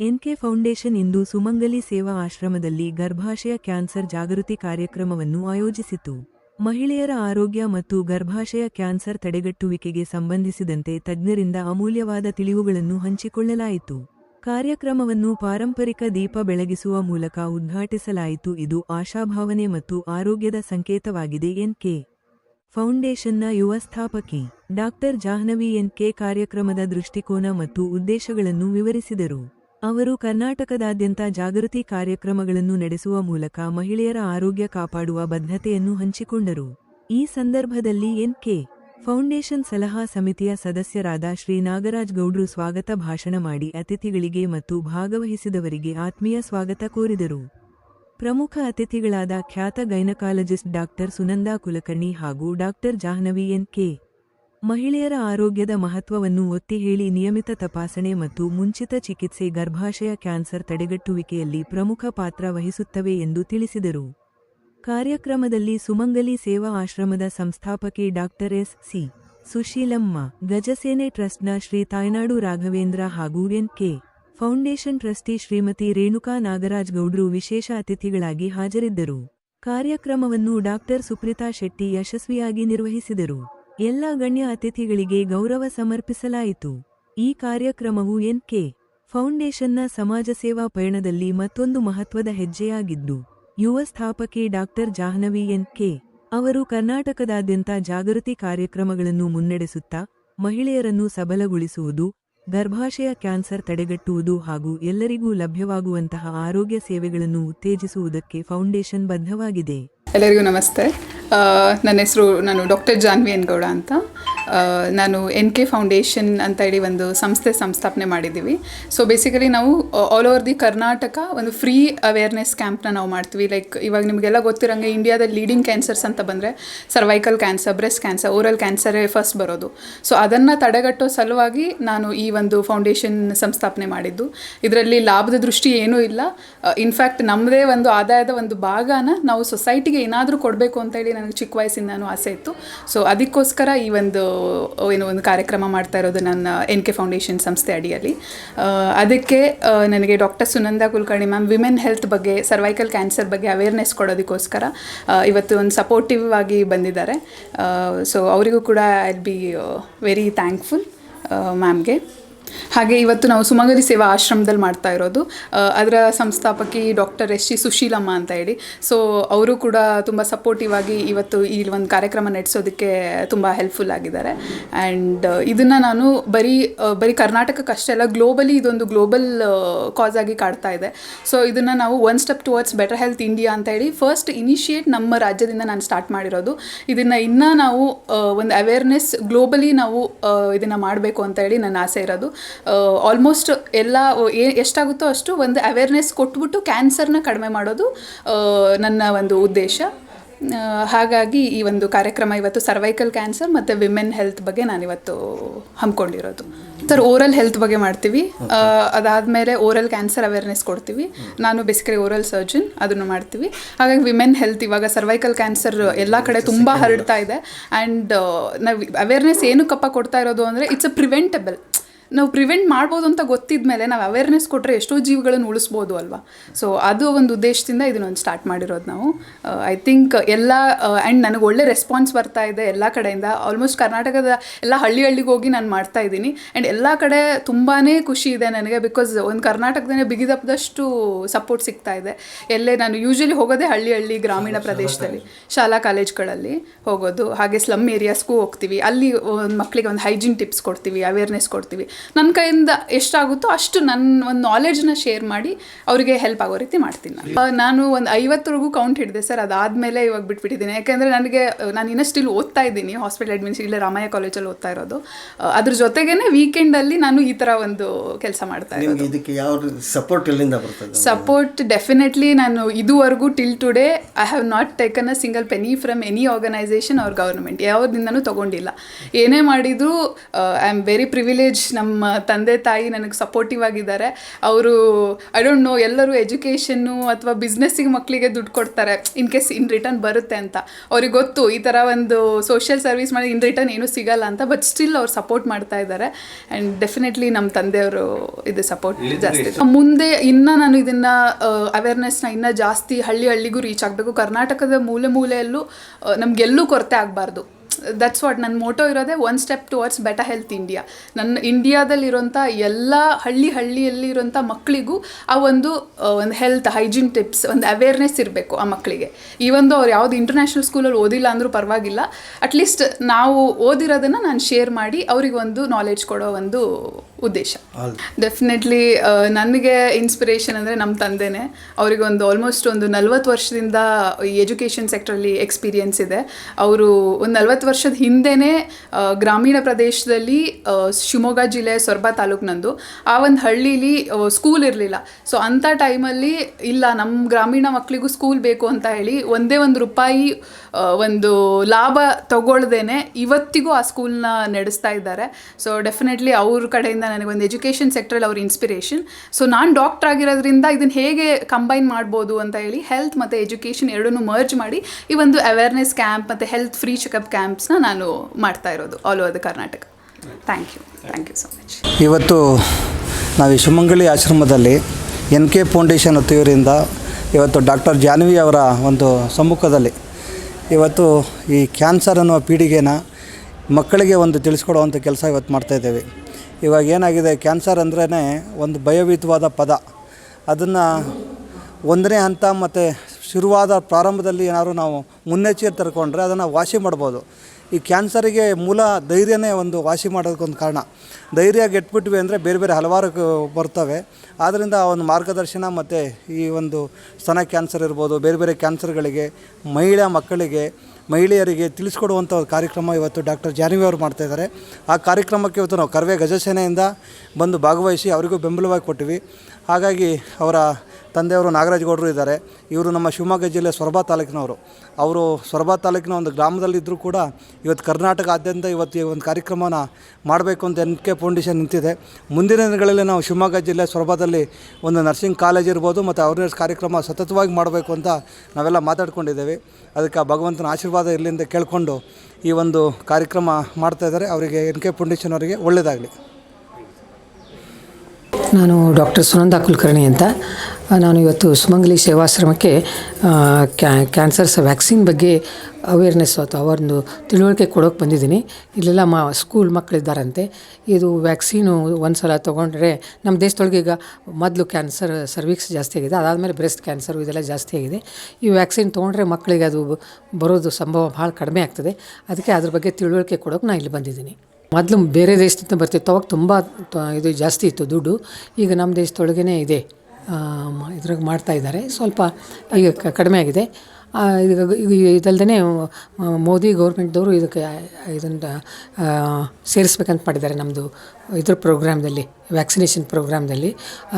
N K foundation ಇಂದು ಸುಮಂಗಲಿ ಸೇವಾ ಆಶ್ರಮದಲ್ಲಿ ಗರ್ಭಾಶಯ cancer ಜಾಗೃತಿ ಕಾರ್ಯಕ್ರಮವನ್ನು ಆಯೋಜಿಸಿತು. ಮಹಿಳೆಯರ ಆರೋಗ್ಯ ಮತ್ತು ಗರ್ಭಾಶಯ ಕ್ಯಾನ್ಸರ್ ತಡೆಗಟ್ಟುವಿಕೆಗೆ ಸಂಬಂಧಿಸಿದಂತೆ ತಜ್ಞರಿಂದ ಅಮೂಲ್ಯವಾದ ತಿಳಿವುಗಳನ್ನು ಹಂಚಿಕೊಳ್ಳಲಾಯಿತು. ಕಾರ್ಯಕ್ರಮವನ್ನು ಪಾರಂಪರಿಕ ದೀಪ ಬೆಳಗಿಸುವ ಮೂಲಕ ಉದ್ಘಾಟಿಸಲಾಯಿತು ಇದು ಆಶಾಭಾವನೆ ಮತ್ತು ಆರೋಗ್ಯದ ಸಂಕೇತವಾಗಿದೆ ಎನ್ಕೆ ಫೌಂಡೇಶನ್ನ ಯುವ ಸ್ಥಾಪಕಿ ಡಾಕ್ಟರ್ ಜಾಹ್ನವಿ ಎನ್ಕೆ ಕಾರ್ಯಕ್ರಮದ ದೃಷ್ಟಿಕೋನ ಮತ್ತು ಉದ್ದೇಶಗಳನ್ನು ವಿವರಿಸಿದರು. ಅವರು ಕರ್ನಾಟಕದಾದ್ಯಂತ ಜಾಗೃತಿ ಕಾರ್ಯಕ್ರಮಗಳನ್ನು ನಡೆಸುವ ಮೂಲಕ ಮಹಿಳೆಯರ ಆರೋಗ್ಯ ಕಾಪಾಡುವ ಬದ್ಧತೆಯನ್ನು ಹಂಚಿಕೊಂಡರು. ಈ ಸಂದರ್ಭದಲ್ಲಿ ಎನ್ಕೆ ಫೌಂಡೇಶನ್ ಸಲಹಾ ಸಮಿತಿಯ ಸದಸ್ಯರಾದ ಶ್ರೀ ನಾಗರಾಜ್ ಗೌಡ್ರು ಸ್ವಾಗತ ಭಾಷಣ ಮಾಡಿ ಅತಿಥಿಗಳಿಗೆ ಮತ್ತು ಭಾಗವಹಿಸಿದವರಿಗೆ ಆತ್ಮೀಯ ಸ್ವಾಗತ ಕೋರಿದರು. ಪ್ರಮುಖ ಅತಿಥಿಗಳಾದ ಖ್ಯಾತ ಗೈನಕಾಲಜಿಸ್ಟ್ ಡಾಕ್ಟರ್ ಸುನಂದಾ ಕುಲಕರ್ಣಿ ಹಾಗೂ ಡಾಕ್ಟರ್ ಜಾಹ್ನವಿ ಎನ್ ಕೆ ಮಹಿಳೆಯರ ಆರೋಗ್ಯದ ಮಹತ್ವವನ್ನು ಒತ್ತಿ ಹೇಳಿ ನಿಯಮಿತ ತಪಾಸಣೆ ಮತ್ತು ಮುಂಚಿತ ಚಿಕಿತ್ಸೆ ಗರ್ಭಾಶಯ ಕ್ಯಾನ್ಸರ್ ತಡೆಗಟ್ಟುವಿಕೆಯಲ್ಲಿ ಪ್ರಮುಖ ಪಾತ್ರ ವಹಿಸುತ್ತವೆ ಎಂದು ತಿಳಿಸಿದರು. ಕಾರ್ಯಕ್ರಮದಲ್ಲಿ ಸುಮಂಗಲಿ ಸೇವಾ ಆಶ್ರಮದ ಸಂಸ್ಥಾಪಕಿ doctor S. C. Sushilamma, Gajasene ಟ್ರಸ್ಟ್ನ ಶ್ರೀ ತಾಯ್ನಾಡು ರಾಘವೇಂದ್ರ ಹಾಗೂ N. K. Foundation trustee Shrimati Renuka Nagaraj ಗೌಡ್ರು ವಿಶೇಷ ಅತಿಥಿಗಳಾಗಿ ಹಾಜರಿದ್ದರು. ಕಾರ್ಯಕ್ರಮವನ್ನು ಡಾಕ್ಟರ್ ಸುಪ್ರೀತಾ ಶೆಟ್ಟಿ ಯಶಸ್ವಿಯಾಗಿ ನಿರ್ವಹಿಸಿದರು. ಎಲ್ಲ ಗಣ್ಯ ಅತಿಥಿಗಳಿಗೆ ಗೌರವ ಸಮರ್ಪಿಸಲಾಯಿತು. ಈ ಕಾರ್ಯಕ್ರಮವು ಎನ್ಕೆ ಫೌಂಡೇಶನ್ನ ಸಮಾಜ ಸೇವಾ ಪಯಣದಲ್ಲಿ ಮತ್ತೊಂದು ಮಹತ್ವದ ಹೆಜ್ಜೆಯಾಗಿದ್ದು, ಯುವ ಸ್ಥಾಪಕಿ ಡಾಕ್ಟರ್ ಜಾಹ್ನವಿ ಎನ್ ಕೆ ಅವರು ಕರ್ನಾಟಕದಾದ್ಯಂತ ಜಾಗೃತಿ ಕಾರ್ಯಕ್ರಮಗಳನ್ನು ಮುನ್ನಡೆಸುತ್ತಾ, ಮಹಿಳೆಯರನ್ನು ಸಬಲಗೊಳಿಸುವುದು, ಗರ್ಭಾಶಯ ಕ್ಯಾನ್ಸರ್ ತಡೆಗಟ್ಟುವುದು ಹಾಗೂ ಎಲ್ಲರಿಗೂ ಲಭ್ಯವಾಗುವಂತಹ ಆರೋಗ್ಯ ಸೇವೆಗಳನ್ನು ಉತ್ತೇಜಿಸುವುದಕ್ಕೆ ಫೌಂಡೇಶನ್ ಬದ್ಧವಾಗಿದೆ. ಎಲ್ಲರಿಗೂ ನಮಸ್ತೆ. ನನ್ನ ಹೆಸರು ನಾನು ಡಾಕ್ಟರ್ ಜಾನ್ವಿ ಎನ್ಗೌಡ ಅಂತ. ನಾನು ಎನ್ ಕೆ ಫೌಂಡೇಶನ್ ಅಂತ ಹೇಳಿ ಒಂದು ಸಂಸ್ಥೆ ಸಂಸ್ಥಾಪನೆ ಮಾಡಿದ್ದೀವಿ. ಸೊ ಬೇಸಿಕಲಿ ನಾವು ಆಲ್ ಓವರ್ ದಿ ಕರ್ನಾಟಕ ಒಂದು ಫ್ರೀ ಅವೇರ್ನೆಸ್ ಕ್ಯಾಂಪ್ನ ನಾವು ಮಾಡ್ತೀವಿ. ಲೈಕ್ ಇವಾಗ ನಿಮಗೆಲ್ಲ ಗೊತ್ತಿರೋಂಗೆ ಇಂಡಿಯಾದಲ್ಲಿ ಲೀಡಿಂಗ್ ಕ್ಯಾನ್ಸರ್ಸ್ ಅಂತ ಬಂದರೆ cervical cancer breast cancer oral ಕ್ಯಾನ್ಸರೇ first ಬರೋದು. ಸೊ ಅದನ್ನು ತಡೆಗಟ್ಟೋ ಸಲುವಾಗಿ ನಾನು ಈ ಒಂದು ಫೌಂಡೇಶನ್ ಸಂಸ್ಥಾಪನೆ ಮಾಡಿದ್ದು. ಇದರಲ್ಲಿ ಲಾಭದ ದೃಷ್ಟಿ ಏನೂ ಇಲ್ಲ. ಇನ್ಫ್ಯಾಕ್ಟ್ ನಮ್ಮದೇ ಒಂದು ಆದಾಯದ ಒಂದು ಭಾಗನ ನಾವು ಸೊಸೈಟಿಗೆ ಏನಾದರೂ ಕೊಡಬೇಕು ಅಂತ ಹೇಳಿ ನನಗೆ ಚಿಕ್ಕ ವಯಸ್ಸಿಂದನೂ ಆಸೆ ಇತ್ತು. ಸೊ ಅದಕ್ಕೋಸ್ಕರ ಈ ಒಂದು ಏನು ಒಂದು ಕಾರ್ಯಕ್ರಮ ಮಾಡ್ತಾ ಇರೋದು ನನ್ನ ಎನ್ ಕೆ ಫೌಂಡೇಶನ್ ಸಂಸ್ಥೆ ಅಡಿಯಲ್ಲಿ. ಅದಕ್ಕೆ ನನಗೆ doctor Sunanda Kulkarni ma'am women health ಬಗ್ಗೆ, ಸರ್ವೈಕಲ್ ಕ್ಯಾನ್ಸರ್ ಬಗ್ಗೆ ಅವೇರ್ನೆಸ್ ಕೊಡೋದಕ್ಕೋಸ್ಕರ ಇವತ್ತು ಒಂದು ಸಪೋರ್ಟಿವ್ ಆಗಿ ಬಂದಿದ್ದಾರೆ. ಸೊ ಅವರಿಗೂ ಕೂಡ ಐ ಬಿ ವೆರಿ ಥ್ಯಾಂಕ್ಫುಲ್ ಮ್ಯಾಮ್ಗೆ. ಹಾಗೆ ಇವತ್ತು ನಾವು ಸುಮಂಗಲಿ ಸೇವಾ ಆಶ್ರಮದಲ್ಲಿ ಮಾಡ್ತಾ ಇರೋದು. ಅದರ ಸಂಸ್ಥಾಪಕಿ ಡಾಕ್ಟರ್ ಎಸ್ ಸಿ ಸುಶೀಲಮ್ಮ ಅಂತ ಹೇಳಿ. ಸೊ ಅವರು ಕೂಡ ತುಂಬ ಸಪೋರ್ಟಿವ್ ಆಗಿ ಇವತ್ತು ಈ ಒಂದು ಕಾರ್ಯಕ್ರಮ ನಡೆಸೋದಕ್ಕೆ ತುಂಬ ಹೆಲ್ಪ್ಫುಲ್ ಆಗಿದ್ದಾರೆ. ಆ್ಯಂಡ್ ಇದನ್ನು ನಾನು ಬರೀ ಬರೀ ಕರ್ನಾಟಕಕ್ಕಷ್ಟೇ ಅಲ್ಲ ಗ್ಲೋಬಲಿ ಇದೊಂದು ಗ್ಲೋಬಲ್ ಕಾಸ್ ಆಗಿ ಕಾಡ್ತಾ ಇದೆ. ಸೊ ಇದನ್ನು ನಾವು one step towards better health India ಅಂತ ಹೇಳಿ ಫಸ್ಟ್ ಇನಿಷಿಯೇಟ್ ನಮ್ಮ ರಾಜ್ಯದಿಂದ ನಾನು ಸ್ಟಾರ್ಟ್ ಮಾಡಿರೋದು. ಇದನ್ನು ಇನ್ನೂ ನಾವು ಒಂದು ಅವೇರ್ನೆಸ್ ಗ್ಲೋಬಲಿ ನಾವು ಇದನ್ನು ಮಾಡಬೇಕು ಅಂತ ಹೇಳಿ ನನ್ನ ಆಸೆ ಇರೋದು. ಆಲ್ಮೋಸ್ಟ್ ಎಲ್ಲ ಎಷ್ಟಾಗುತ್ತೋ ಅಷ್ಟು ಒಂದು ಅವೇರ್ನೆಸ್ ಕೊಟ್ಬಿಟ್ಟು ಕ್ಯಾನ್ಸರ್ನ ಕಡಿಮೆ ಮಾಡೋದು ನನ್ನ ಒಂದು ಉದ್ದೇಶ. ಹಾಗಾಗಿ ಈ ಒಂದು ಕಾರ್ಯಕ್ರಮ ಇವತ್ತು ಸರ್ವೈಕಲ್ ಕ್ಯಾನ್ಸರ್ ಮತ್ತು ವಿಮೆನ್ ಹೆಲ್ತ್ ಬಗ್ಗೆ ನಾನಿವತ್ತು ಹಮ್ಮಿಕೊಂಡಿರೋದು ಸರ್ ಓರಲ್ ಹೆಲ್ತ್ ಬಗ್ಗೆ ಮಾಡ್ತೀವಿ. ಅದಾದಮೇಲೆ ಓರಲ್ ಕ್ಯಾನ್ಸರ್ ಅವೇರ್ನೆಸ್ ಕೊಡ್ತೀವಿ. ನಾನು ಬೇಸಿಕಲಿ ಓರಲ್ ಸರ್ಜನ್ ಅದನ್ನು ಮಾಡ್ತೀವಿ. ಹಾಗಾಗಿ ವಿಮೆನ್ ಹೆಲ್ತ್ ಇವಾಗ ಸರ್ವೈಕಲ್ ಕ್ಯಾನ್ಸರ್ ಎಲ್ಲ ಕಡೆ ತುಂಬ ಹರಡ್ತಾ ಇದೆ. ಆ್ಯಂಡ್ ನಾವು ಅವೇರ್ನೆಸ್ ಏನಕ್ಕಪ್ಪ ಕೊಡ್ತಾ ಇರೋದು ಅಂದರೆ ಇಟ್ಸ್ ಅ ಪ್ರಿವೆಂಟಬಲ್ ನಾವು ಪ್ರಿವೆಂಟ್ ಮಾಡ್ಬೋದು ಅಂತ ಗೊತ್ತಿದ ಮೇಲೆ ನಾವು ಅವೇರ್ನೆಸ್ ಕೊಟ್ಟರೆ ಎಷ್ಟೋ ಜೀವಗಳನ್ನು ಉಳಿಸ್ಬೋದು ಅಲ್ವಾ? ಸೊ ಅದು ಒಂದು ಉದ್ದೇಶದಿಂದ ಇದನ್ನೊಂದು ಸ್ಟಾರ್ಟ್ ಮಾಡಿರೋದು ನಾವು. ಐ ಥಿಂಕ್ ಎಲ್ಲ ಆ್ಯಂಡ್ ನನಗೆ ಒಳ್ಳೆ ರೆಸ್ಪಾನ್ಸ್ ಬರ್ತಾ ಇದೆ ಎಲ್ಲ ಕಡೆಯಿಂದ. ಆಲ್ಮೋಸ್ಟ್ ಕರ್ನಾಟಕದ ಎಲ್ಲ ಹಳ್ಳಿ ಹಳ್ಳಿಗೆ ಹೋಗಿ ನಾನು ಮಾಡ್ತಾ ಇದ್ದೀನಿ. ಆ್ಯಂಡ್ ಎಲ್ಲ ಕಡೆ ತುಂಬಾ ಖುಷಿ ಇದೆ ನನಗೆ ಬಿಕಾಸ್ ಒಂದು ಕರ್ನಾಟಕದೇ ಬಿಗಿದಪ್ಪದಷ್ಟು ಸಪೋರ್ಟ್ ಸಿಗ್ತಾ ಇದೆ. ಎಲ್ಲೇ ನಾನು ಯೂಶ್ವಲಿ ಹೋಗೋದೇ ಹಳ್ಳಿ ಹಳ್ಳಿ ಗ್ರಾಮೀಣ ಪ್ರದೇಶದಲ್ಲಿ. ಶಾಲಾ ಕಾಲೇಜ್ಗಳಲ್ಲಿ ಹೋಗೋದು. ಹಾಗೆ ಸ್ಲಮ್ ಏರಿಯಾಸ್ಗೂ ಹೋಗ್ತೀವಿ. ಅಲ್ಲಿ ಒಂದು ಮಕ್ಕಳಿಗೆ ಒಂದು ಹೈಜೀನ್ ಟಿಪ್ಸ್ ಕೊಡ್ತೀವಿ ಅವೇರ್ನೆಸ್ ಕೊಡ್ತೀವಿ. ನನ್ನ ಕೈಯಿಂದ ಎಷ್ಟಾಗುತ್ತೋ ಅಷ್ಟು ನನ್ನ ಒಂದು ನಾಲೆಡ್ಜ್ನ ಶೇರ್ ಮಾಡಿ ಅವರಿಗೆ ಹೆಲ್ಪ್ ಆಗೋ ರೀತಿ ಮಾಡ್ತೀನಿ ನಾನು. ನಾನು ಒಂದು ಐವತ್ತರೆಗೂ ಕೌಂಟ್ ಹಿಡಿದೆ ಸರ್ ಅದಾದಮೇಲೆ ಇವಾಗ ಬಿಟ್ಬಿಟ್ಟಿದ್ದೀನಿ ಯಾಕೆಂದರೆ ನನಗೆ ನಾನು ಇನ್ನೂ ಸ್ಟಿಲ್ ಓದ್ತಾ ಇದ್ದೀನಿ ಹಾಸ್ಪಿಟಲ್ ಅಡ್ಮಿನ್ಸ್ ಇಲ್ಲೇ ರಾಮಯ್ಯ ಕಾಲೇಜಲ್ಲಿ ಓದ್ತಾ ಇರೋದು. ಅದ್ರ ಜೊತೆಗೇ ವೀಕೆಂಡಲ್ಲಿ ನಾನು ಈ ಥರ ಒಂದು ಕೆಲಸ ಮಾಡ್ತಾ ಇದಕ್ಕೆ ಯಾವ ಸಪೋರ್ಟ್ ಎಲ್ಲಿಂದ ಬರ್ತದೆ ಸಪೋರ್ಟ್ ಡೆಫಿನೆಟ್ಲಿ ನಾನು ಇದುವರೆಗೂ till today I have not taken a single penny from any organisation ಅವ್ರ ಗೌರ್ಮೆಂಟ್ ಯಾವ್ದಿಂದನೂ ತೊಗೊಂಡಿಲ್ಲ. ಏನೇ ಮಾಡಿದ್ರು ಐ ಆಮ್ ವೆರಿ ಪ್ರಿವಿಲೇಜ್ ನಮ್ಮ ನಮ್ಮ ತಂದೆ ತಾಯಿ ನನಗೆ ಸಪೋರ್ಟಿವ್ ಆಗಿದ್ದಾರೆ. ಅವರು ಐ ಡೋಂಟ್ ನೋ ಎಲ್ಲರೂ ಎಜುಕೇಷನ್ನು ಅಥವಾ ಬಿಸ್ನೆಸ್ಸಿಗೆ ಮಕ್ಕಳಿಗೆ ದುಡ್ಡು ಕೊಡ್ತಾರೆ. ಇನ್ ಕೇಸ್ ಇನ್ ರಿಟರ್ನ್ ಬರುತ್ತೆ ಅಂತ. ಅವ್ರಿಗೆ ಗೊತ್ತು ಈ ಥರ ಒಂದು ಸೋಷಿಯಲ್ ಸರ್ವಿಸ್ ಮಾಡಿ ಇನ್ ರಿಟರ್ನ್ ಏನೂ ಸಿಗಲ್ಲ ಅಂತ ಬಟ್ ಸ್ಟಿಲ್ ಅವ್ರು ಸಪೋರ್ಟ್ ಮಾಡ್ತಾ ಇದ್ದಾರೆ. ಆ್ಯಂಡ್ ಡೆಫಿನೆಟ್ಲಿ ನಮ್ಮ ತಂದೆಯವರು ಇದು ಸಪೋರ್ಟ್ ಜಾಸ್ತಿ ಮುಂದೆ ಇನ್ನೂ ನಾನು ಇದನ್ನು ಅವೇರ್ನೆಸ್ನ ಇನ್ನೂ ಜಾಸ್ತಿ ಹಳ್ಳಿ ಹಳ್ಳಿಗೂ ರೀಚ್ ಆಗಬೇಕು. ಕರ್ನಾಟಕದ ಮೂಲೆ ಮೂಲೆಯಲ್ಲೂ ನಮಗೆಲ್ಲೂ ಕೊರತೆ ಆಗಬಾರ್ದು. ದಟ್ಸ್ ವಾಟ್ ನನ್ನ ಮೋಟೋ ಇರೋದೇ one step towards better health India ನನ್ನ ಇಂಡಿಯಾದಲ್ಲಿರೋಂಥ ಎಲ್ಲ ಹಳ್ಳಿ ಹಳ್ಳಿಯಲ್ಲಿರೋಂಥ ಮಕ್ಕಳಿಗೂ ಆ ಒಂದು ಒಂದು ಹೆಲ್ತ್ ಹೈಜೀನ್ ಟಿಪ್ಸ್ ಒಂದು ಅವೇರ್ನೆಸ್ ಇರಬೇಕು ಆ ಮಕ್ಕಳಿಗೆ. ಈ ಒಂದು ಅವ್ರು ಯಾವುದು ಇಂಟರ್ನ್ಯಾಷನಲ್ ಸ್ಕೂಲಲ್ಲಿ ಓದಿಲ್ಲ ಅಂದರೂ ಪರವಾಗಿಲ್ಲ ಅಟ್ಲೀಸ್ಟ್ ನಾವು ಓದಿರೋದನ್ನು ನಾನು ಶೇರ್ ಮಾಡಿ ಅವ್ರಿಗೆ ಒಂದು ನಾಲೆಡ್ಜ್ ಕೊಡೋ ಒಂದು ಉದ್ದೇಶ. ಡೆಫಿನೆಟ್ಲಿ ನನಗೆ ಇನ್ಸ್ಪಿರೇಷನ್ ಅಂದರೆ ನಮ್ಮ ತಂದೆನೇ. ಅವರಿಗೆ ಒಂದು ಆಲ್ಮೋಸ್ಟ್ ಒಂದು ನಲ್ವತ್ತು ವರ್ಷದಿಂದ ಈ ಎಜುಕೇಷನ್ ಸೆಕ್ಟ್ರಲ್ಲಿ ಎಕ್ಸ್ಪೀರಿಯನ್ಸ್ ಇದೆ. ಅವರು ಒಂದು ನಲ್ವತ್ತು ವರ್ಷದ ಹಿಂದೆನೇ ಗ್ರಾಮೀಣ ಪ್ರದೇಶದಲ್ಲಿ ಶಿವಮೊಗ್ಗ ಜಿಲ್ಲೆ ಸೊರಬ ತಾಲೂಕಿನಂದು ಆ ಒಂದು ಹಳ್ಳೀಲಿ ಸ್ಕೂಲ್ ಇರಲಿಲ್ಲ. ಸೊ ಅಂಥ ಟೈಮಲ್ಲಿ ಇಲ್ಲ ನಮ್ಮ ಗ್ರಾಮೀಣ ಮಕ್ಕಳಿಗೂ ಸ್ಕೂಲ್ ಬೇಕು ಅಂತ ಹೇಳಿ ಒಂದೇ ಒಂದು ರೂಪಾಯಿ ಒಂದು ಲಾಭ ತಗೊಳ್ದೇನೆ ಇವತ್ತಿಗೂ ಆ ಸ್ಕೂಲ್ನ ನಡೆಸ್ತಾ ಇದ್ದಾರೆ. ಸೊ ಡೆಫಿನೆಟ್ಲಿ ಅವ್ರ ಕಡೆಯಿಂದ ನನಗೊಂದು ಎಜುಕೇಷನ್ ಸೆಕ್ಟ್ರಲ್ಲಿ ಅವ್ರ ಇನ್ಸ್ಪಿರೇಷನ್ ಸೊ ನಾನು ಡಾಕ್ಟರ್ ಆಗಿರೋದ್ರಿಂದ ಇದನ್ನು ಹೇಗೆ ಕಂಬೈನ್ ಮಾಡ್ಬೋದು ಅಂತ ಹೇಳಿ ಹೆಲ್ತ್ ಮತ್ತು ಎಜುಕೇಷನ್ ಎರಡನ್ನೂ ಮರ್ಜ್ ಮಾಡಿ ಈ ಒಂದು ಅವೇರ್ನೆಸ್ ಕ್ಯಾಂಪ್ ಮತ್ತು ಹೆಲ್ತ್ ಫ್ರೀ ಚೆಕಪ್ ಕ್ಯಾಂಪ್ಸ್ನ ನಾನು ಮಾಡ್ತಾ ಇರೋದು all over the Karnataka thank you thank you so much ಇವತ್ತು ನಾವು ಈ ಸುಮಂಗಲಿ ಆಶ್ರಮದಲ್ಲಿ ಎನ್ ಕೆ ಫೌಂಡೇಶನ್ ಹತ್ತಿಯವರಿಂದ ಇವತ್ತು ಡಾಕ್ಟರ್ ಜಾನ್ವಿ ಅವರ ಒಂದು ಸಮ್ಮುಖದಲ್ಲಿ ಇವತ್ತು ಈ ಕ್ಯಾನ್ಸರ್ ಅನ್ನುವ ಪೀಳಿಗೆನ ಮಕ್ಕಳಿಗೆ ಒಂದು ತಿಳಿಸ್ಕೊಡುವಂಥ ಕೆಲಸ ಇವತ್ತು ಮಾಡ್ತಾಯಿದ್ದೇವೆ ಇವಾಗ ಏನಾಗಿದೆ? ಕ್ಯಾನ್ಸರ್ ಅಂದ್ರೇ ಒಂದು ಭಯಭೀತವಾದ ಪದ. ಅದನ್ನು ಒಂದನೇ ಹಂತ ಮತ್ತು ಶುರುವಾದ ಪ್ರಾರಂಭದಲ್ಲಿ ಏನಾದ್ರು ನಾವು ಮುನ್ನೆಚ್ಚರಿಕೆ ತರ್ಕೊಂಡ್ರೆ ಅದನ್ನು ವಾಸಿ ಮಾಡ್ಬೋದು. ಈ ಕ್ಯಾನ್ಸರಿಗೆ ಮೂಲ ಧೈರ್ಯನೇ ಒಂದು ವಾಸಿ ಮಾಡೋದಕ್ಕೊಂದು ಕಾರಣ. ಧೈರ್ಯ ಗೆಟ್ಬಿಟ್ವಿ ಅಂದರೆ ಬೇರೆ ಬೇರೆ ಹಲವಾರು ಬರ್ತವೆ. ಆದ್ದರಿಂದ ಆ ಒಂದು ಮಾರ್ಗದರ್ಶನ ಮತ್ತು ಈ ಒಂದು ಸ್ತನ ಕ್ಯಾನ್ಸರ್ ಇರ್ಬೋದು, ಬೇರೆ ಬೇರೆ ಕ್ಯಾನ್ಸರ್ಗಳಿಗೆ, ಮಹಿಳಾ ಮಕ್ಕಳಿಗೆ ಮಹಿಳೆಯರಿಗೆ ತಿಳಿಸ್ಕೊಡುವಂಥ ಕಾರ್ಯಕ್ರಮ ಇವತ್ತು ಡಾಕ್ಟರ್ ಜಾನ್ವಿ ಅವರು ಮಾಡ್ತಾಯಿದ್ದಾರೆ ಆ ಕಾರ್ಯಕ್ರಮಕ್ಕೆ ಇವತ್ತು ನಾವು ಕರ್ವೆ ಗಜಸೇನೆಯಿಂದ ಬಂದು ಭಾಗವಹಿಸಿ ಅವರಿಗೂ ಬೆಂಬಲವಾಗಿ ಕೊಟ್ಟಿವಿ. ಹಾಗಾಗಿ ಅವರ ತಂದೆಯವರು ನಾಗರಾಜ್ ಗೌಡರು ಇದ್ದಾರೆ. ಇವರು ನಮ್ಮ ಶಿವಮೊಗ್ಗ ಜಿಲ್ಲೆ ಸೊರಬ ತಾಲೂಕಿನವರು. ಅವರು ಸೊರಬ ತಾಲೂಕಿನ ಒಂದು ಗ್ರಾಮದಲ್ಲಿದ್ದರೂ ಕೂಡ ಇವತ್ತು ಕರ್ನಾಟಕಾದ್ಯಂತ ಇವತ್ತು ಈ ಒಂದು ಕಾರ್ಯಕ್ರಮನ ಮಾಡಬೇಕು ಅಂತ ಎನ್ ಕೆ ಫೌಂಡೇಶನ್ ನಿಂತಿದೆ. ಮುಂದಿನ ದಿನಗಳಲ್ಲಿ ನಾವು ಶಿವಮೊಗ್ಗ ಜಿಲ್ಲೆ ಸೊರಬದಲ್ಲಿ ಒಂದು ನರ್ಸಿಂಗ್ ಕಾಲೇಜ್ ಇರ್ಬೋದು ಮತ್ತು ಅವೇರ್ನೆಸ್ ಕಾರ್ಯಕ್ರಮ ಸತತವಾಗಿ ಮಾಡಬೇಕು ಅಂತ ನಾವೆಲ್ಲ ಮಾತಾಡ್ಕೊಂಡಿದ್ದೇವೆ. ಅದಕ್ಕೆ ಭಗವಂತನ ಆಶೀರ್ವಾದ ಇಲ್ಲಿಂದ ಕೇಳಿಕೊಂಡು ಈ ಒಂದು ಕಾರ್ಯಕ್ರಮ ಮಾಡ್ತಾ ಇದ್ದಾರೆ. ಅವರಿಗೆ ಎನ್ ಕೆ ಫೌಂಡೇಶನ್ ಅವರಿಗೆ ಒಳ್ಳೆಯದಾಗಲಿ. ನಾನು ಡಾಕ್ಟರ್ ಸುನಂದ ಕುಲಕರ್ಣಿ ಅಂತ. ನಾನು ಇವತ್ತು ಸುಮಂಗಲಿ ಸೇವಾಶ್ರಮಕ್ಕೆ ಕ್ಯಾ- ಕ್ಯಾನ್ಸರ್ಸ್ ವ್ಯಾಕ್ಸಿನ್ ಬಗ್ಗೆ ಅವೇರ್ನೆಸ್ ಅಥವಾ ಅವರೊಂದು ತಿಳುವಳಿಕೆ ಕೊಡೋಕೆ ಬಂದಿದ್ದೀನಿ. ಇಲ್ಲೆಲ್ಲ ಮಾ ಸ್ಕೂಲ್ ಮಕ್ಕಳಿದ್ದಾರಂತೆ ಇದು ವ್ಯಾಕ್ಸಿನು ಒಂದು ಸಲ ತೊಗೊಂಡ್ರೆ ನಮ್ಮ ದೇಶದೊಳಗೆ ಈಗ ಮೊದಲು ಕ್ಯಾನ್ಸರ್ ಸರ್ವಿಕ್ಸ್ ಜಾಸ್ತಿ ಆಗಿದೆ. ಅದಾದಮೇಲೆ ಬ್ರೆಸ್ಟ್ ಕ್ಯಾನ್ಸರು ಇದೆಲ್ಲ ಜಾಸ್ತಿ ಆಗಿದೆ. ಈ ವ್ಯಾಕ್ಸಿನ್ ತೊಗೊಂಡ್ರೆ ಮಕ್ಕಳಿಗೆ ಅದು ಬರೋದು ಸಂಭವ ಭಾಳ ಕಡಿಮೆ ಆಗ್ತದೆ. ಅದಕ್ಕೆ ಅದ್ರ ಬಗ್ಗೆ ತಿಳುವಳಿಕೆ ಕೊಡೋಕೆ ನಾನು ಇಲ್ಲಿ ಬಂದಿದ್ದೀನಿ. ಮೊದಲು ಬೇರೆ ದೇಶದಿಂದ ಬರ್ತಿತ್ತು. ಅವಾಗ ತುಂಬ ಇದು ಜಾಸ್ತಿ ಇತ್ತು ದುಡ್ಡು. ಈಗ ನಮ್ಮ ದೇಶದೊಳಗೇ ಇದೆ. ಇದ್ರಾಗ ಮಾಡ್ತಾ ಇದ್ದಾರೆ. ಸ್ವಲ್ಪ ಈಗ ಕಡಿಮೆ ಆಗಿದೆ. ಇದಲ್ದೇ ಮೋದಿ ಗೌರ್ಮೆಂಟ್ದವರು ಇದಕ್ಕೆ ಇದನ್ನು ಸೇರಿಸ್ಬೇಕಂತ ಮಾಡಿದ್ದಾರೆ ನಮ್ಮದು ಇದ್ರ ಪ್ರೋಗ್ರಾಮ್ದಲ್ಲಿ ವ್ಯಾಕ್ಸಿನೇಷನ್ ಪ್ರೋಗ್ರಾಮ್ದಲ್ಲಿ.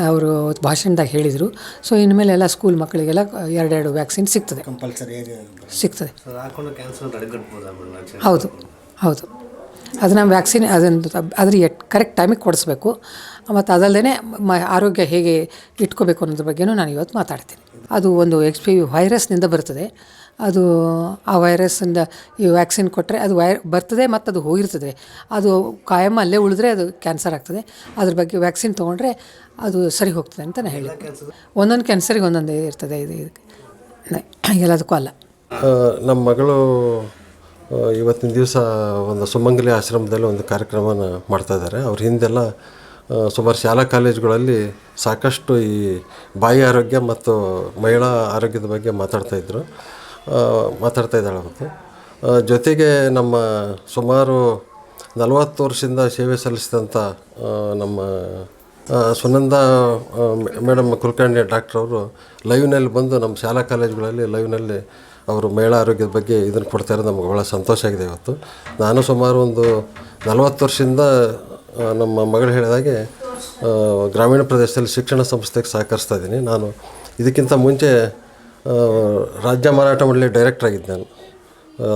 ಅವರು ಭಾಷಣದಾಗ ಹೇಳಿದರು. ಸೊ ಇನ್ಮೇಲೆ ಎಲ್ಲ ಸ್ಕೂಲ್ ಮಕ್ಕಳಿಗೆಲ್ಲ ಎರಡೆರಡು ವ್ಯಾಕ್ಸಿನ್ ಸಿಗ್ತದೆ. ಕಂಪಲ್ಸರಿ ಸಿಗ್ತದೆ. ಹೌದು. ಹೌದು. ಅದನ್ನು ವ್ಯಾಕ್ಸಿನ್ ಅದನ್ನು ಅದ್ರ ಎಟ್ ಕರೆಕ್ಟ್ ಟೈಮಿಗೆ ಕೊಡಿಸ್ಬೇಕು. ಮತ್ತು ಅದಲ್ಲದೆ ಮ ಆರೋಗ್ಯ ಹೇಗೆ ಇಟ್ಕೋಬೇಕು ಅನ್ನೋದ್ರ ಬಗ್ಗೆನೂ ನಾನು ಇವತ್ತು ಮಾತಾಡ್ತೀನಿ. ಅದು ಒಂದು ಎಕ್ಸ್ ಪಿ ವಿ ವೈರಸ್ನಿಂದ ಬರ್ತದೆ. ಅದು ಆ ವೈರಸ್ಸಿಂದ ಈ ವ್ಯಾಕ್ಸಿನ್ ಕೊಟ್ಟರೆ ಅದು ವೈರ್ ಬರ್ತದೆ ಮತ್ತು ಅದು ಹೋಗಿರ್ತದೆ. ಅದು ಕಾಯಂ ಅಲ್ಲೇ ಉಳಿದ್ರೆ ಅದು ಕ್ಯಾನ್ಸರ್ ಆಗ್ತದೆ. ಅದ್ರ ಬಗ್ಗೆ ವ್ಯಾಕ್ಸಿನ್ ತೊಗೊಂಡ್ರೆ ಅದು ಸರಿ ಹೋಗ್ತದೆ ಅಂತ ನಾನು ಹೇಳಿ. ಒಂದೊಂದು ಕ್ಯಾನ್ಸರಿಗೆ ಒಂದೊಂದು ಇರ್ತದೆ ಇದು ಇದಕ್ಕೆ. ಎಲ್ಲದಕ್ಕೂ ಅಲ್ಲ. ನಮ್ಮ ಮಗಳು ಇವತ್ತಿನ ದಿವಸ ಒಂದು ಸುಮಂಗಲಿ ಆಶ್ರಮದಲ್ಲಿ ಒಂದು ಕಾರ್ಯಕ್ರಮನ ಮಾಡ್ತಾ ಇದ್ದಾರೆ. ಅವ್ರ ಹಿಂದೆಲ್ಲ ಸುಮಾರು ಶಾಲಾ ಕಾಲೇಜುಗಳಲ್ಲಿ ಸಾಕಷ್ಟು ಈ ಬಾಯಿ ಆರೋಗ್ಯ ಮತ್ತು ಮಹಿಳಾ ಆರೋಗ್ಯದ ಬಗ್ಗೆ ಮಾತಾಡ್ತಾಯಿದ್ರು ಮಾತಾಡ್ತಾ ಇದ್ದಾಳೆ ಅವತ್ತು. ಜೊತೆಗೆ ನಮ್ಮ ಸುಮಾರು ನಲವತ್ತು ವರ್ಷದಿಂದ ಸೇವೆ ಸಲ್ಲಿಸಿದಂಥ ನಮ್ಮ ಸುನಂದ ಮೇಡಮ್ ಕುಲಕರ್ಣಿ ಡಾಕ್ಟ್ರವರು ಲೈವ್ನಲ್ಲಿ ಬಂದು ನಮ್ಮ ಶಾಲಾ ಕಾಲೇಜುಗಳಲ್ಲಿ ಲೈವ್ನಲ್ಲಿ ಅವರು ಮಹಿಳಾ ಆರೋಗ್ಯದ ಬಗ್ಗೆ ಇದನ್ನು ಕೊಡ್ತಾರೆ, ನಮಗೆ ಭಾಳ ಸಂತೋಷ ಆಗಿದೆ ಇವತ್ತು. ನಾನು ಸುಮಾರು ಒಂದು ನಲವತ್ತು ವರ್ಷದಿಂದ ನಮ್ಮ ಮಗಳು ಹೇಳಿದಾಗೆ ಗ್ರಾಮೀಣ ಪ್ರದೇಶದಲ್ಲಿ ಶಿಕ್ಷಣ ಸಂಸ್ಥೆಗೆ ಸಹಕರಿಸ್ತಾ ಇದ್ದೀನಿ. ನಾನು ಇದಕ್ಕಿಂತ ಮುಂಚೆ ರಾಜ್ಯ ಮಾರಾಟ ಮಂಡಳಿ ಡೈರೆಕ್ಟರ್ ಆಗಿದ್ದೆ ನಾನು.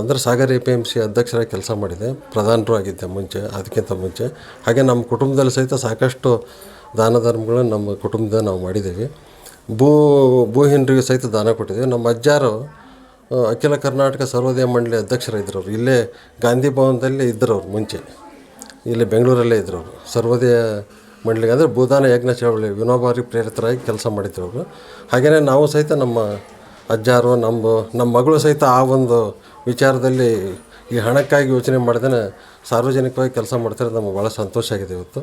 ಅಂದರೆ Sagar A P M C ಅಧ್ಯಕ್ಷರಾಗಿ ಕೆಲಸ ಮಾಡಿದೆ, ಪ್ರಧಾನರು ಆಗಿದ್ದೆ ಮುಂಚೆ, ಅದಕ್ಕಿಂತ ಮುಂಚೆ. ಹಾಗೆ ನಮ್ಮ ಕುಟುಂಬದಲ್ಲಿ ಸಹಿತ ಸಾಕಷ್ಟು ದಾನ ಧರ್ಮಗಳನ್ನು ನಮ್ಮ ಕುಟುಂಬದ ನಾವು ಮಾಡಿದ್ದೀವಿ. ಭೂ ಭೂಹೀನರಿಗೆ ಸಹಿತ ದಾನ ಕೊಟ್ಟಿದ್ದೀವಿ. ನಮ್ಮ ಅಜ್ಜಾರು ಅಖಿಲ ಕರ್ನಾಟಕ ಸರ್ವೋದಯ ಮಂಡಳಿ ಅಧ್ಯಕ್ಷರಾಗಿದ್ದರು ಅವರು ಇಲ್ಲೇ ಗಾಂಧಿ ಭವನದಲ್ಲಿ ಇದ್ದರು ಅವ್ರು ಮುಂಚೆ. ಇಲ್ಲಿ ಬೆಂಗಳೂರಲ್ಲೇ ಇದ್ದರು ಅವರು ಸರ್ವೋದಯ ಮಂಡಳಿಗೆ ಅಂದರೆ ಭೂದಾನ, ಯಜ್ಞ, ಚಳವಳಿ, ವಿನೋಬಾರಿ ಪ್ರೇರಿತರಾಗಿ ಕೆಲಸ ಮಾಡಿದ್ರು ಅವರು ಹಾಗೆಯೇ ನಾವು ಸಹಿತ ನಮ್ಮ ಅಜ್ಜಾರು, ನಮ್ಮ ನಮ್ಮ ಮಗಳು ಸಹಿತ ಆ ಒಂದು ವಿಚಾರದಲ್ಲಿ ಈ ಹಣಕ್ಕಾಗಿ ಯೋಚನೆ ಮಾಡ್ದೇ ಸಾರ್ವಜನಿಕವಾಗಿ ಕೆಲಸ ಮಾಡ್ತಾರೆ ನಮಗೆ ಭಾಳ ಸಂತೋಷ ಆಗಿದೆ ಇವತ್ತು.